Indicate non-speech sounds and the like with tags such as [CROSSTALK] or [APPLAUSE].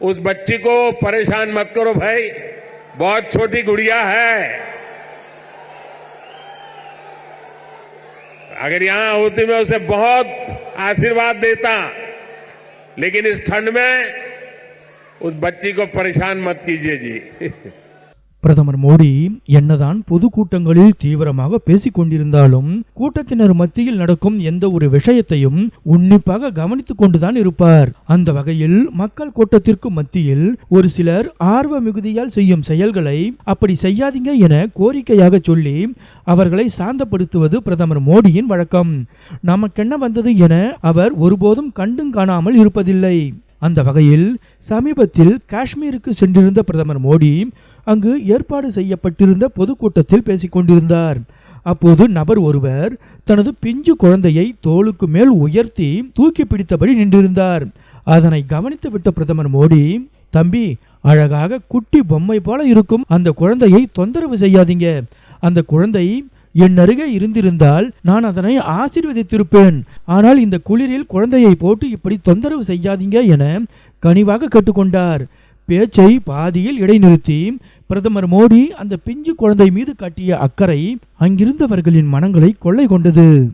उस बच्ची को परेशान मत करो भाई, बहुत छोटी गुड़िया है। अगर यहाँ होती मैं उसे बहुत आशीर्वाद देता, लेकिन इस ठंड में उस बच्ची को परेशान मत कीजिए जी। [LAUGHS] பிரதமர் மோடி என்னதான் பொதுக்கூட்டங்களில் தீவிரமாக பேசிக் கொண்டிருந்தாலும் கூட்டத்தினர் மத்தியில் நடக்கும் எந்த ஒரு விஷயத்தையும் உன்னிப்பாக கவனித்துக் கொண்டுதான் இருப்பார். அந்த வகையில் மக்கள் கூட்டத்திற்கு மத்தியில் ஒரு சிலர் ஆர்வ மிகுதியால் செய்யும் செயல்களை அப்படி செய்யாதீங்க என கோரிக்கையாக சொல்லி அவர்களை சாந்தப்படுத்துவது பிரதமர் மோடியின் வழக்கம். நமக்கென்ன வந்தது என அவர் ஒருபோதும் கண்டும் காணாமல் இருப்பதில்லை. அந்த வகையில் சமீபத்தில் காஷ்மீருக்கு சென்றிருந்த பிரதமர் மோடி அங்கு ஏற்பாடு செய்யப்பட்டிருந்த பொதுக்கூட்டத்தில் பேசிக் கொண்டிருந்தார் அப்போது நபர் ஒருவர் தனது பிஞ்சு குழந்தையை தோளுக்கு மேல் உயர்த்தி தூக்கி பிடித்தபடி நின்றிருந்தார். அதனை கவனித்து விட்ட பிரதமர் மோடி தம்பி அழகாக குட்டி பொம்மை போல இருக்கும் அந்த குழந்தையை தொந்தரவு செய்யாதீங்க. அந்த குழந்தை என் அருகே இருந்திருந்தால் நான் அதனை ஆசீர்வதித்திருப்பேன். ஆனால் இந்த குளிரில் குழந்தையை போட்டு இப்படி தொந்தரவு செய்யாதீங்க என கனிவாக கேட்டுக்கொண்டார். பேச்சை பாதியில் இடைநிறுத்தி பிரதமர் மோடி அந்த பிஞ்சு குழந்தை மீது காட்டிய அக்கறை அங்கிருந்தவர்களின் மனங்களை கொள்ளை கொண்டது.